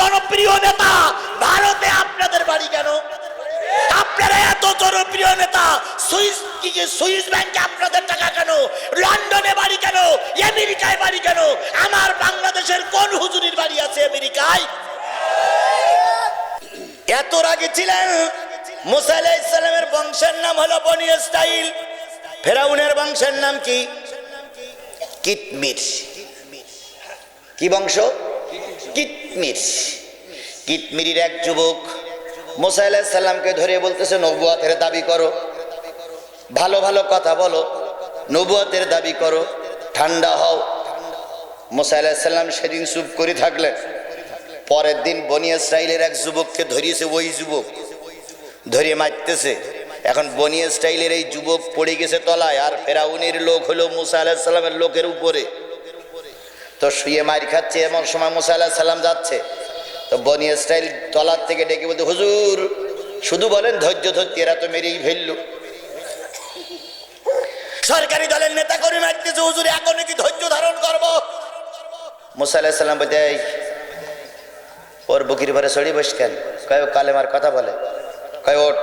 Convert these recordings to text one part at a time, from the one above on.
জনপ্রিয় নেতা, ভারতে আপনাদের বাড়ি কেন? আপনারা এত জনপ্রিয় নেতা, সুইস কি সুইস ব্যাংকে আপনাদের টাকা কেন? লন্ডনে বাড়ি কেন? আমেরিকায় বাড়ি কেন? আমার বাংলাদেশের কোন হুজুরির বাড়ি আছে আমেরিকায়? এত আগে ছিলেন? মুসা আলাইহিস সালামের বংশের নাম হলো বনি স্টাইল ফেরাউনের বংশের নাম কি? কিতমির কি বংশ? কিতমির কিতমিরির এক যুবক মুসা ধরে বলতেছে, নবুয়াতের দাবি করো। ভালো ভালো কথা বলো। নবুয়াতের দাবি করো। ঠান্ডা হও। মুসা সেদিন চুপ করে থাকলেন। পরের দিন বনি ইসরাইলের এক যুবককে ধরিয়েছে, ওই যুবক ধরিয়ে মারতেছে। এখন বনি স্টাইলের এই যুবক পড়ে গেছে তলায়, আর ফেরাউনের লোক হলো মুসা আলাহিসাল্লামের লোকের উপরে। তো শুয়ে মার খাচ্ছে, এমন সময় মুসা আলাহ সাল্লাম যাচ্ছে। তো বনি স্টাইল তলার থেকে ডেকে বলতে, হুজুর, শুধু বলেন ধৈর্য ধরতে, এরা তো মেরেই ফেলল। সরকারি দলের নেতা করে মারতেছে, হুজুর, এখন কি ধৈর্য ধারণ করব? মুসা আলাহ সাল্লাম বলতে ওর বুকির ভরে সড়ি বস কেন? কয় কালেমার কথা বলে। কয়, ওঠ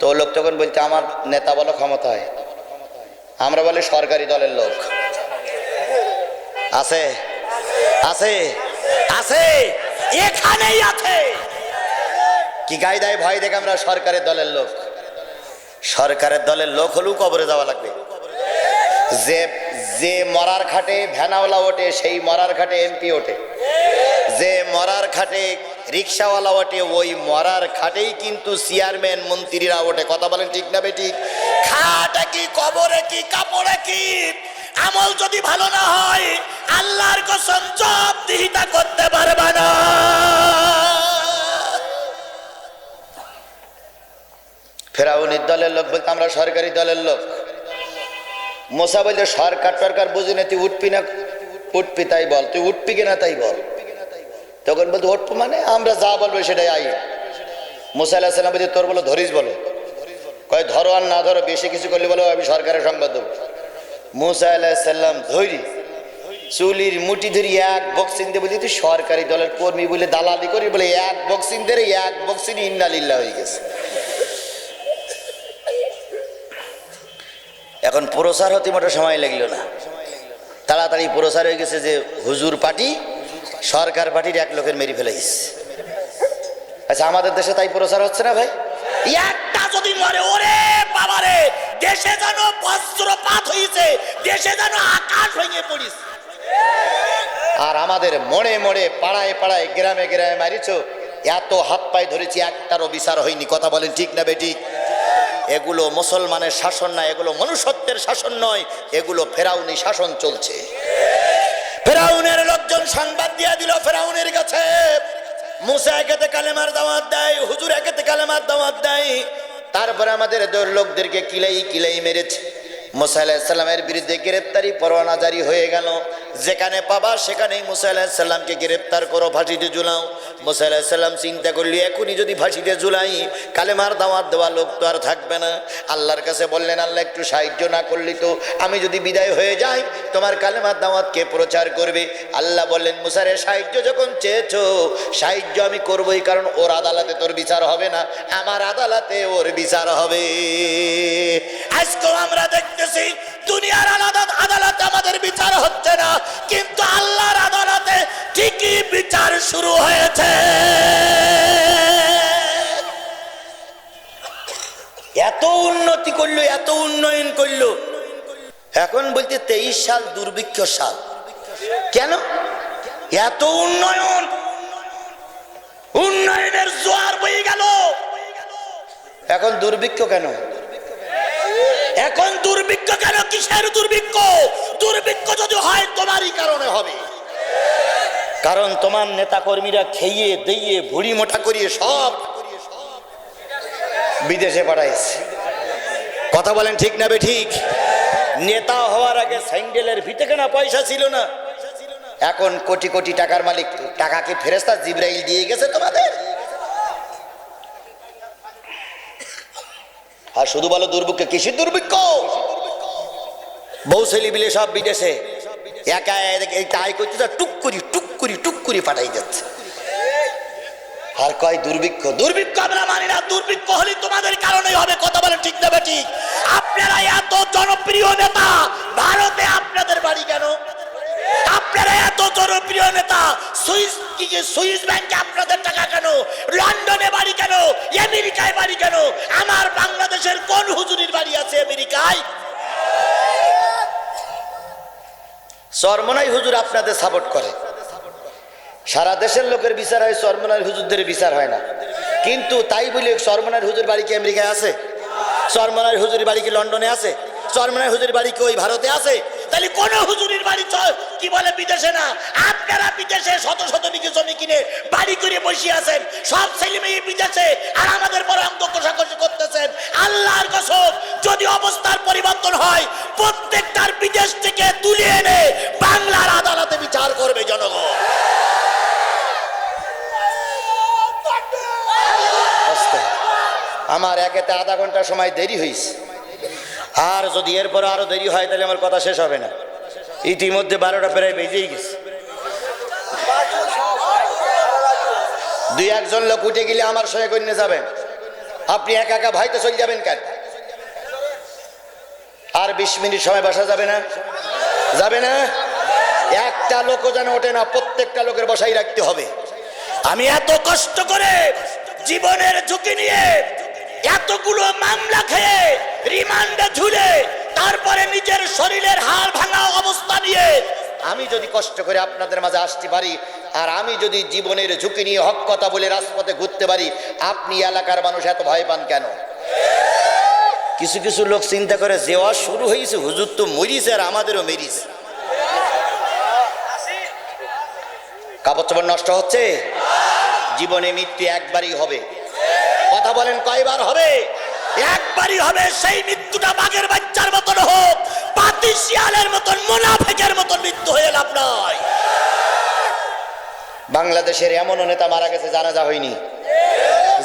তো লোক তখন বলছে আমার নেতা বলো ক্ষমতায় আমরা বলে সরকারি দলের লোক। আছে? আছে? আছে? এখানেই আছে। কি গায়ে দেয় ভয় দেখে আমরা সরকারের দলের লোক? সরকারের দলের লোক হলেও কবরে যাওয়া লাগবে। যে যে মরার খাটে ভ্যানাওয়ালা ওঠে, সেই মরার খাটে এমপি ওঠে। যে মরার খাটে রিক্সাওয়ালা ওঠে, ওই মরার খাটেই কিন্তু চেয়ারম্যান, মন্ত্রীরা ওঠে। কথা বলেন ঠিক না বেঠিক খাটে কি, কবরে কি, কাপড়ে কি? আমল যদি ভালো না হয়, আল্লাহর কসম করতে না। ফেরাউনির দলের লোক বলতে আমরা সরকারি দলের লোক। মোসা বলতে সরকার টরকার বুঝি না, তুই উঠবি না, উঠবি তাই বল, তুই উঠবি কিনা তাই বল। তখন বলতে উঠবো মানে আমরা যা বলব সেটাই আই মোসা আল্লাহ সাল্লাম বলছে তোর বলো, ধরিস বলো। কয়, ধরো আর না ধরো, বেশি কিছু করলে বলো, আমি সরকারের সংবাদ দেবো। মুসা আলাহিসাল্লাম ধৈরি চুলির মুটি ধরি এক বক্সিং দিয়ে বলি তুই সরকারি দলের কর্মী বলে দালালি করি বলে এক বক্সিং ধরে এক বক্সিং ইন্নালিল্লা হয়ে গেছে। এখন প্রসার হতে মোটা সময় লাগল না। তাড়াতাড়ি প্রসার হয়ে গেছে যে হুজুর পার্টি, সরকার পার্টির এক লোকের মেরে ফেলাইস আচ্ছা আমাদের দেশে তাই প্রচার হচ্ছে না ভাই? একটা যদি মরে, ওরে বাবারে, দেশে যেন বজ্রপাত হয়েছে দেশে যেন আকাশ ভেঙে পড়িস আর আমাদের মোড়ে মোড়ে পাড়ায় পাড়ায়, গ্রামে গ্রামে মারিছ, এত হাত পায়ে ধরেছি, একটারও বিচার হয়নি। কথা বলেন ঠিক না বেটি? এগুলো মুসলমানের শাসন না, এগুলো মনুষ্যত্বের শাসন নয়, এগুলো ফেরাউনি শাসন চলছে। ফেরাউনের লোকজন সংবাদ দিয়ে দিল, ফেরাউনের কাছে। মুসা একেতে কালেমার দাওয়াত দেয়, হুজুর একেতে কালেমার দাওয়াত দেয়। তারপরে আমাদের দৌড় লোকদেরকে কিলাই কিলাই মেরেছে। মুসা আলাহিসাল্লামের বিরুদ্ধে গ্রেপ্তারি পরোয়ানা জারি হয়ে গেল। যেখানে পাবা, সেখানেই মুসা আলাহিসাল্লামকে গ্রেপ্তার করো, ফাঁসিতে ঝুলাও। মুসা আলাহিসাল্লাম চিন্তা করলি, এখনই যদি ফাঁসিতে ঝুলাই, কালেমার দাওয়াত দেওয়া লোক তো আর থাকবে না। আল্লাহর কাছে বললেন, আল্লাহ একটু সাহায্য না করলি তো, আমি যদি বিদায় হয়ে যাই, তোমার কালেমার দাওয়াতকে প্রচার করবে? আল্লাহ বললেন, মুসারে, সাহায্য যখন চেয়েছো, সাহায্য আমি করবোই, কারণ ওর আদালতে তোর বিচার হবে না, আমার আদালতে ওর বিচার হবে। আজকেও আমরা দেখতেছি দুনিয়ার আলাদা আদালতে আমাদের বিচার হচ্ছে না, কিন্তু আল্লাহর আদালতে ঠিকই বিচার শুরু হয়েছে। এত উন্নতি করল, এত উন্নয়ন করল। এখন বলতে তেইশ সাল দুর্ভিক্ষ সাল। কেন? এত উন্নয়ন। উন্নয়নের জোয়ার বয়ে গেল। এখন দুর্ভিক্ষ কেন? এখন দুর্ভিক্ষ কেন? কিসের দুর্ভিক্ষ? দুর্ভিক্ষ যদি হয়, তোমারই কারণে হবে। কারণ তোমার নেতা কর্মীরা খেয়ে দিয়ে ভুড়ি মোটা করিয়ে সব বিদেশে পাঠাইছে। কথা বলেন ঠিক না বে ঠিক? নেতা হওয়ার আগে স্যান্ডেলের ভিতে কেনা পয়সা ছিল না? এখন কোটি কোটি টাকার মালিক, টাকাকে ফেরেস্তা জিব্রাইল দিয়ে গেছে তোমাদের। আর শুধু বলো দুর্ভিক্ষ কিসের দুর্ভিক্ষ? বউ ছেলে বিলে সব বিদেশে একা তাই করতে টুক করি, টুক পাঠাই যাচ্ছে। আর কয় দুর্ভিক্ষ? দুর্ভিক্ষ আমরা মানি না, দুর্ভিক্ষ হলে তোমাদের কারণেই হবে, কথা বলে ঠিক না ঠিক আপনারা এত জনপ্রিয় নেতা, ভারতে আপনাদের বাড়ি কেন? আপনারা এত জনপ্রিয় নেতা, সুইস সুইস ব্যাংকে আপনাদের টাকা কেন? লন্ডনে বাড়ি কেন? আমেরিকায় বাড়ি কেন? আমার বাড়ি আমেরিকায় সরমনাই হুজুর আপনাদের সাপোর্ট করে। সারা দেশের লোকের বিচার হয় সরমনার হুজুরদের বিচার হয় না। কিন্তু তাই বলে সরমনার হুজুর বাড়ি কি আমেরিকায় আছে? সরমনার হুজুরের বাড়ি কি লন্ডনে আছে? সরমনার হুজুর বাড়ি কি ওই ভারতে আছে? তাহলে কোন হুজুরের বাড়ি কি বলে বিদেশে না? আপনারা বিদেশে শত শত বিঘে জমি কিনে বাড়ি করে বসে আছেন। সব ছেলে মেয়ে বিদেশে, আর আমাদের অঙ্ক পরিবর্তন হয়, প্রত্যেকটার বিদেশ থেকে তুলে এনে বাংলার আদালতে বিচার করবে জনগণ। আমার একেতে আধা ঘণ্টা সময় দেরি হয়েছে আর যদি এরপর আরও দেরি হয়, তাহলে আমার কথা শেষ হবে না। ইতিমধ্যে বারোটা প্রায় বেজেই গেছে। দুই একজন লোক উঠে গেলে আমার সঙ্গে করে যাবেন। আপনি একা একা ভাইতে চলে যাবেন কেন? আর বিশ মিনিট সময় বসা যাবে না? যাবে না? একটা লোকও যেন ওঠে না, প্রত্যেকটা লোকের বসাই রাখতে হবে। আমি এত কষ্ট করে জীবনের ঝুঁকি নিয়ে এতগুলো মামলা খেয়ে রিমান্ডে ঝুলে তারপরে নিজের শরীরের হাড় ভাঙা অবস্থা নিয়ে আমি যদি কষ্ট করে আপনাদের মাঝে আসতে পারি, আর আমি যদি জীবনের ঝুঁকি নিয়ে হক কথা বলে রাজপথে ঘুরতে পারি, আপনি এলাকার মানুষ এত ভয় পান কেন? কিছু কিছু লোক চিন্তা করে যে ওয়াজ শুরু হয়েছে, হুজুর তো মরিস আর আমাদেরও মেরিস কাপড় চোপড় নষ্ট হচ্ছে? জীবনে মৃত্যু একবারই হবে। কথা বলেন কয়বার হবে? একবারই হবে, সেই মৃত্যুটা বাঘের বাচ্চার মতন হোক, পাতি শিয়ালের মতন, মুনাফেকের মতন মৃত্যু হয়ে লাভ নয় বাংলাদেশের এমনও নেতা মারা গেছে, জানাজা হয়নি।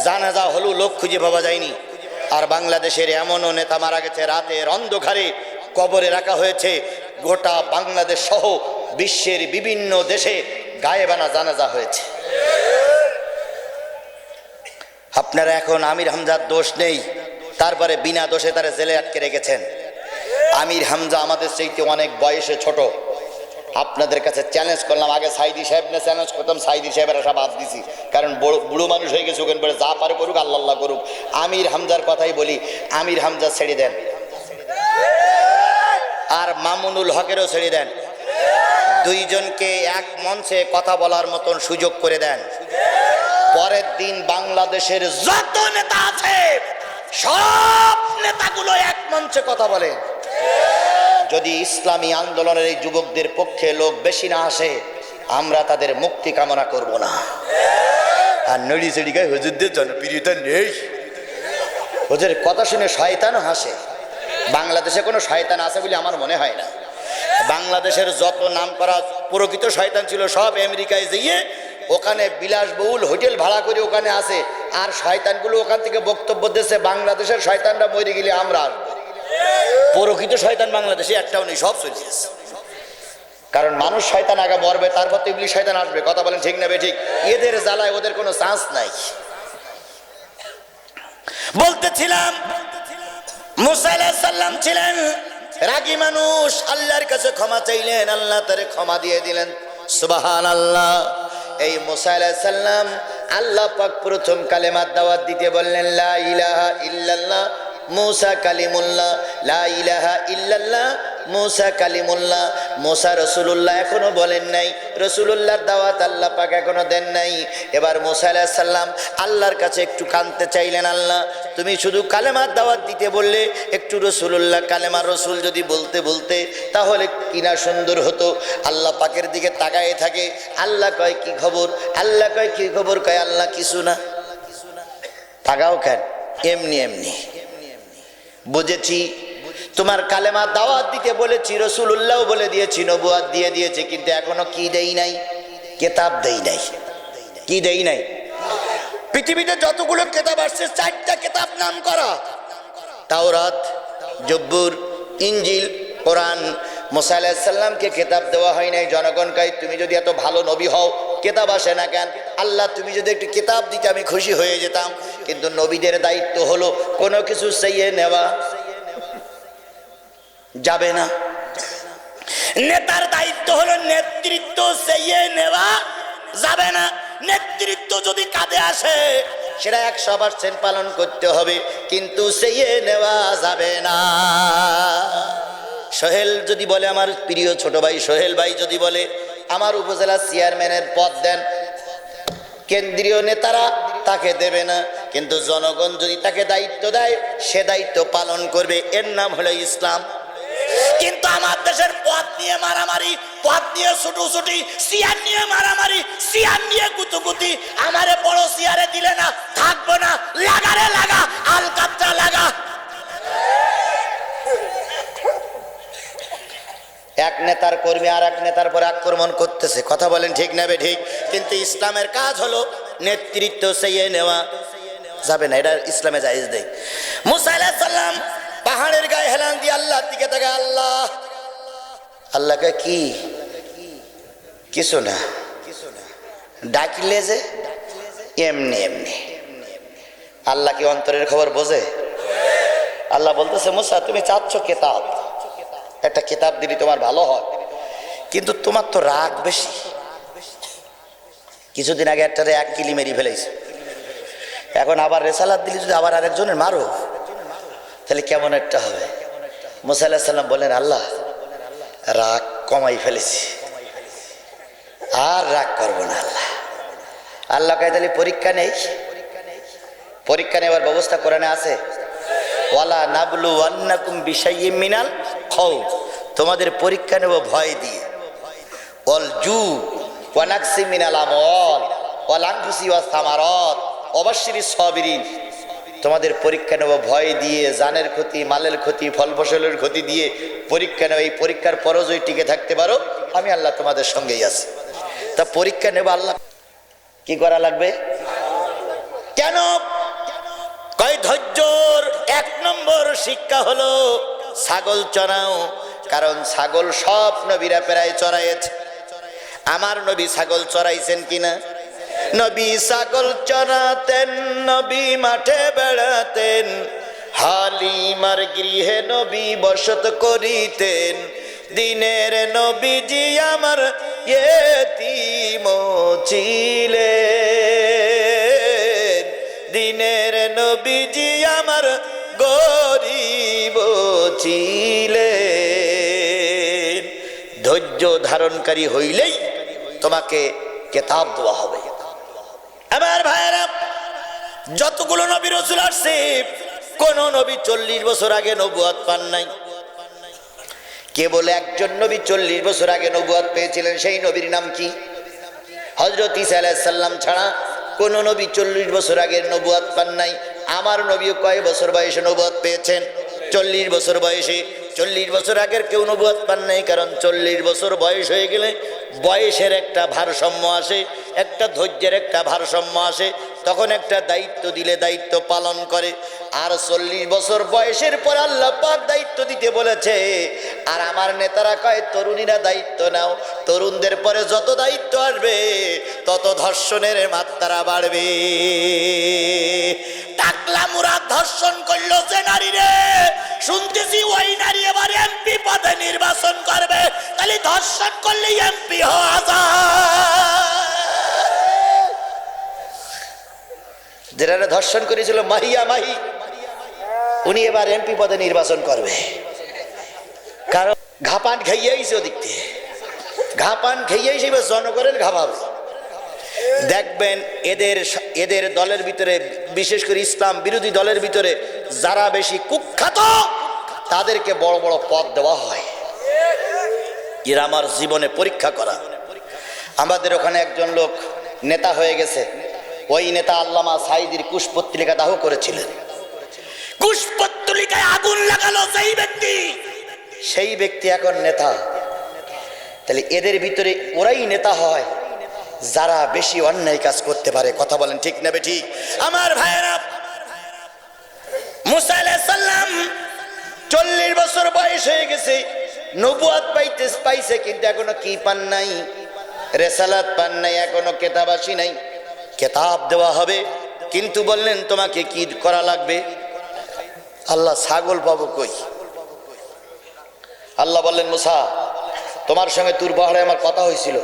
জানাজা হলেও লোক খুঁজে পাওয়া যায়নি। আর বাংলাদেশের এমনও নেতা মারা গেছে, রাতের অন্ধকারে কবরে রাখা হয়েছে। গোটা বাংলাদেশ সহ বিশ্বের বিভিন্ন দেশে গায়েবানা জানাজা হয়েছে। আপনারা এখন আমির হামজার দোষ নেই, তারপরে বিনা দোষে তারা জেলে আটকে রেখেছেন। আমির হামজা আমাদের চাইতে অনেক বয়সে ছোট। আপনাদের কাছে চ্যালেঞ্জ করলাম। আগে সাইদি সাহেব না চ্যালেঞ্জ করতাম, সাইদি সাহেবের সব বাদ দিছি। কারণ বড় মানুষ হয়ে গেছে, ওখানে যা পারে করুক আল্লাহ করুক। আমির হামজার কথাই বলি, আমির হামজা ছেড়ে দেন। আর মামুনুল হকেরও ছেড়ে দেন। দুইজনকে এক মঞ্চে কথা বলার মতন সুযোগ করে দেন। পরের দিন বাংলাদেশের যত নেতা আছে, সব নেতাগুলো এক মঞ্চে কথা বলে। যদি ইসলামী আন্দোলনের এই যুবকদের পক্ষে লোক বেশি না আসে আমরা তাদের মুক্তি কামনা করব না। আর নড়ি চড়িকায় হুজুরদের জনপ্রিয়তা নেই। হুজুর কথা শুনে শয়তানও হাসে। বাংলাদেশে কোনো শয়তান আছে বলে আমার মনে হয় না। বাংলাদেশের যত নাম করা প্রকৃত শয়তান ছিল সব আমেরিকায় যেয়ে ওখানে বিলাসবহুল হোটেল ভাড়া করে ওখানে আসে। আর শয়তানগুলো ওখান থেকে বক্তব্য দিচ্ছে বাংলাদেশের শয়তানরা মরে গেলে আমরা আসব। প্রকৃত শয়তান বাংলাদেশে একটাও নেই, সব চলে গেছে। কারণ মানুষ শয়তান আগে মরবে, তারপর তো ইবলিশ শয়তান আসবে। কথা বলেন ঠিক না ঠিক? এদের জ্বালায় ওদের কোনো চান্স নাই। বলতেছিলাম সাল্লাম ছিলেন রাগী মানুষ, আল্লাহর কাছে ক্ষমা চাইলেন, আল্লাহ তারে ক্ষমা দিয়ে দিলেন। সুবাহান আল্লাহ এই মুসা আলাইহিস সাল্লাম আল্লাহ পাক প্রথম কালেমার দাওয়াত দিতে বললেন, লা ইলাহা ইল্লাল্লাহ। মুসা কালিমুল্লাহ, লা ইলাহা ইল্লাল্লাহ, মুসা কালিমুল্লাহ। মুসা রসুলুল্লাহ এখনও বলেন নাই, রসুলুল্লাহর দাওয়াত আল্লাহ পাক এখনও দেন নাই। এবার মুসা আলাইহিস সাল্লাম আল্লাহর কাছে একটু কানতে চাইলেন আল্লাহ, তুমি শুধু কালেমার দাওয়াত দিতে বললে, একটু রসুলুল্লাহ কালেমার রসুল যদি বলতে বলতে, তাহলে কিনা সুন্দর হতো? আল্লাহ পাকের দিকে তাকায়ে থাকে, আল্লাহ কয়, কি খবর? আল্লাহ কয়, কি খবর? কয়, আল্লাহ কিছু না। তাকাও কেন? এমনি এমনি। বুঝেছি। তোমার কালেমা দাওয়াত দিতে বলেছি রসুল্লাহ বলে দিয়েছি নবুয়াদ দিয়ে দিয়েছে, কিন্তু এখনও কি দেই নাই? কেতাব দেই নাই কি দেই নাই? পৃথিবীতে যতগুলো কেতাব আসছে, চারটা কেতাব নাম করা তাওরাত, জব্বুর ইঞ্জিল কোরআন। মুসা আলাহিসাল্লামকে কেতাব দেওয়া হয় নাই। জনগণ কয়, তুমি যদি এত ভালো নবী হও, কেতাব আসে না কেন? আল্লাহ, তুমি যদি একটু কিতাব দিতে, আমি খুশি হয়ে যেতাম। কিন্তু নবীদের দায়িত্ব হলো কোনো কিছু চাইয়ে নেওয়া। যাবে না। নেতার দায়িত্ব হলো নেতৃত্ব চাইয়ে নেওয়া। যাবে না। নেতৃত্ব যদি কাঁধে আসে, সেটা একশো পার্সেন্ট পালন করতে হবে। কিন্তু সেইয়ে নেওয়া যাবে না। সোহেল যদি বলে, আমার প্রিয় ছোট ভাই সোহেল ভাই যদি বলে, আমার উপজেলা চেয়ারম্যানের পদ দেন। কেন্দ্রীয় নেতারা তাকে দেবে না। কিন্তু জনগণ যদি তাকে দায়িত্ব দেয়, সে দায়িত্ব পালন করবে। এর নাম হলো ইসলাম। কিন্তু আমার দেশের পথ নিয়ে মারামারি, পথ নিয়ে ছুটুছুটি, সিয়ার নিয়ে মারামারি, সিয়ার নিয়ে কুতুকুতি, আমারে বড় সিয়ারে দিলে না, থাকব না, লাগারে লাগা আলকাতরা লাগা। এক নেতার কর্মী আর এক নেতার পর আক্রমণ করতেছে। কথা বলেন ঠিক নেবে ঠিক? কিন্তু ইসলামের কাজ হলো নেতৃত্ব সেইয়ে নেওয়া। যাবে না, এটা ইসলামে জায়েজ দেয় মুসা আলাইহিস পাহাড়ের গায়ে হেলান দিয়ে আল্লাহর দিকে তাকে আল্লাহ! আল্লাহকে কি? কিছু না। ডাকিলে যে, এমনি এমনি। আল্লাহ কি অন্তরের খবর বোঝে? আল্লাহ বলতেছে, মুসা, তুমি চাচ্ছ কেতাব? একটা কিতাব দিলি, তোমার ভালো হয়। কিন্তু তোমার তো রাগ বেশি। কিছুদিন আগে একটা এক কিলি মেরি ফেলেছে। এখন আবার রেসালাত দিলি, যদি আবার আরেকজনের মারো, তাহলে কেমন একটা হবে? মুসা আল্লাহ সাল্লাম বলেন আল্লাহ, রাগ কমাই ফেলেছি। আর রাগ করব না, আল্লাহ। আল্লাহ কায়, তাহলে পরীক্ষা নেই? পরীক্ষা নেওয়ার ব্যবস্থা কোরআনে আছে। ওয়ালা নাবলু আন্নাকুম বিশাইয়িম মিনাল তোমাদের পরীক্ষা নেব ভয় দিয়ে। অল জু আমল অবশ্যই তোমাদের পরীক্ষা নেব ভয় দিয়ে, জানের ক্ষতি, মালের ক্ষতি, ফল ফসলের ক্ষতি দিয়ে পরীক্ষা নেব। এই পরীক্ষার পরও যদি টিকে থাকতে পারো, আমি আল্লাহ তোমাদের সঙ্গেই আছি। তা পরীক্ষা নেব আল্লাহ। কি করা লাগবে? কেন? কয় ধৈর্যর, এক নম্বর শিক্ষা হলো ছাগল চড়াও কারণ ছাগল সব নবীরা প্রায় চড়াইছে আমার নবী ছাগল চড়াইছেন কিনা? নবী ছাগল চড়াতেন, নবী মাঠে বেড়াতেন হালিমার গৃহে নবী বসত করিতেন। দিনের নবীজি আমার এতিম ছিলেন। ছিলেন ধৈর্য ধারণকারী হইলেই তোমাকে কেতাব দেওয়া হবে। আমার ভাইয়েরা, যতগুলো নবী রসুল আসছে, কোন নবী চল্লিশ বছর আগে নবুয়াত পান নাই। কেবল একজন নবী চল্লিশ বছর আগে নবুয়াত পেয়েছিলেন, সেই নবীর নাম কি? হজরত ইসা আলাইসাল্লাম ছাড়া কোন নবী চল্লিশ বছর আগে নবুয়াত পান নাই। আমার নবীও কয় বছর বয়সে নবুয়াত পেয়েছেন? চল্লিশ বছর বয়সে, চল্লিশ বছর আগের কেউ নবুয়াত পান নাই, কারণ চল্লিশ বছর বয়স হয়ে গেলে বয়সের একটা ভারসাম্য আসে, একটা ধৈর্যের একটা ভারসাম্য আসে, তখন একটা দায়িত্ব দিলে দায়িত্ব পালন করে। আর চল্লিশ বছর বয়সের পর আল্লাহ পাক দায়িত্ব দিতে বলেছে, আর আমার নেতারা কয়, তরুণীরা দায়িত্ব নাও, তরুণদের পরে যত দায়িত্ব আসবে, তত ধর্ষণের মাত্রা বাড়বে। ধর্ষণ করল যে শুনতেছি ওই নারী এমপি পদে নির্বাচন করবে। তাহলে ধর্ষণ করলে এমপি হওয়া যেটা ধর্ষণ করেছিল মাহিয়া মাহি, উনি এবার এমপি পদে নির্বাচন করবে। কারণ ঘাপান খাইয়েইছে ওদিক থেকে ঘাপান খাইয়েই সেবার জনগণের ঘাপাবে। দেখবেন এদের এদের দলের ভিতরে বিশেষ করে ইসলাম বিরোধী দলের ভিতরে যারা বেশি কুখ্যাত তাদেরকে বড় বড় পদ দেওয়া হয়। এরা আমার জীবনে পরীক্ষা করা। আমাদের ওখানে একজন লোক নেতা হয়ে গেছে। ওই নেতা আল্লামা সাইদির কুশ পত্রিকা দাহ করেছিলেন। কুশ পত্রিকায় আগুন লাগালো সেই ব্যক্তি। সেই ব্যক্তি এখন নেতা। তাহলে এদের ভিতরে ওরাই নেতা হয়। যারা বেশি অন্যায় কাজ করতে পারে, কথা বলেন ঠিক নেবে ঠিক? আমার ভাইয়েরা, মুসা চল্লিশ বছর বয়স হয়ে গেছে, নবুয়াত পাইতে পাইছে, কিন্তু এখনও কি পান নাই? রেসালাত পান নাই, এখনও কেতাব আসি নাই। কেতাব দেওয়া হবে, কিন্তু বললেন, তোমাকে কি করা লাগবে? আল্লাহ, ছাগল পাবো কই? আল্লাহ বললেন, মুসা, তোমার সঙ্গে তুর পাহাড়ে আমার কথা হয়েছিল।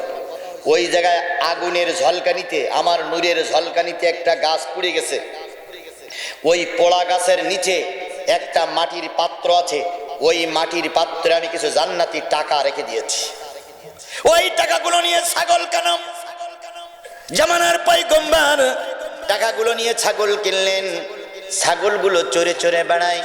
ওই জায়গায় আগুনের ঝলকানিতে, আমার নূরের ঝলকানিতে একটা গাছ পুড়ে গেছে। ওই পোড়া গাছের নিচে একটা মাটির পাত্র আছে। ওই মাটির পাত্রে আমি কিছু জান্নাতি টাকা রেখে দিয়েছি। ওই টাকাগুলো নিয়ে ছাগল কেন? জামানার পয়গম্বর। টাকাগুলো নিয়ে ছাগল কিনলেন। ছাগলগুলো চড়ে চড়ে বেড়ায়।